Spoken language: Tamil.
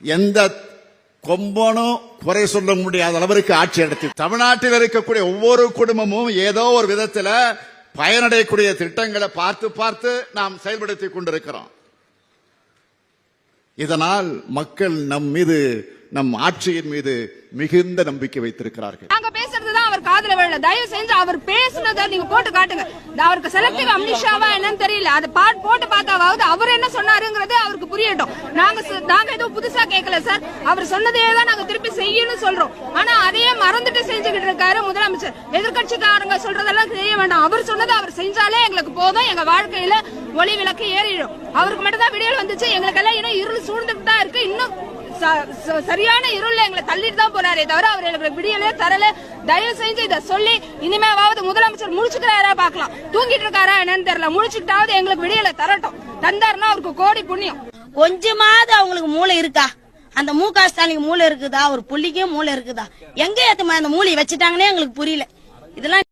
எந்த கொம்பனும் குறை சொல்ல முடியாத அளவிற்கு ஆட்சி நடத்தி தமிழ்நாட்டில் இருக்கக்கூடிய ஒவ்வொரு குடும்பமும் ஏதோ ஒரு விதத்தில் பயனடையக்கூடிய திட்டங்களை பார்த்து பார்த்து நாம் செயல்படுத்திக் கொண்டிருக்கிறோம். இதனால் மக்கள் நம் மீது நம் ஆட்சியின் மீது மிகுந்த நம்பிக்கை வைத்திருக்கிறார்கள். நாங்க பேசுறதுதான் அவர் காதல வேலை தயவு செஞ்சு அவர் பேசுனதை நீங்க போட்டு காட்டுங்க. அவருக்கு செலக்டிவ் அம்னிஷாவா என்னன்னு தெரியல. அது பாட் போட்டு பார்த்தாவது அவர் என்ன சொன்னாருங்கிறது அவருக்கு புரியட்டும். நாங்க நாங்க எதுவும் புதுசா கேட்கல சார் அவர் சொன்னதையே தான் நாங்க திருப்பி செய்யணும்னு சொல்றோம். ஆனா அதையே மறந்துட்டு செஞ்சுக்கிட்டு இருக்காரு முதலமைச்சர். எதிர்கட்சிக்காரங்க சொல்றதெல்லாம் செய்ய வேண்டாம். அவர் சொன்னதை அவர் செஞ்சாலே எங்களுக்கு போதும். எங்க வாழ்க்கையில ஒளி விளக்கு ஏறிடும். அவருக்கு மட்டும் தான் விடியல் வந்துச்சு. எங்களுக்கு எல்லாம் இன்னும் இருள் சூழ்ந்துட்டு தான் இருக்கு. இன்னும் சரியான இருள்ல எங்களை தள்ளிட்டு தான் போறாரே தவிர அவர் எங்களுக்கு விடியலே தரல. தயவு செஞ்சு இதை சொல்லி இனிமேவாவது முதலமைச்சர் முடிச்சுக்கிறாரா பார்க்கலாம். தூங்கிட்டு இருக்காரா என்னன்னு தெரியல. முடிச்சுக்கிட்டாவது எங்களுக்கு விடியலை தரட்டும். தந்தாருன்னா அவருக்கு கோடி புண்ணியம். கொஞ்சமாவது அவங்களுக்கு மூளை இருக்கா? அந்த மு க ஸ்டாலினுக்கு மூளை இருக்குதா? ஒரு புள்ளிக்கே மூளை இருக்குதா? எங்க ஏத்தமா அந்த மூளையை வச்சுட்டாங்கன்னே எங்களுக்கு புரியல. இதெல்லாம்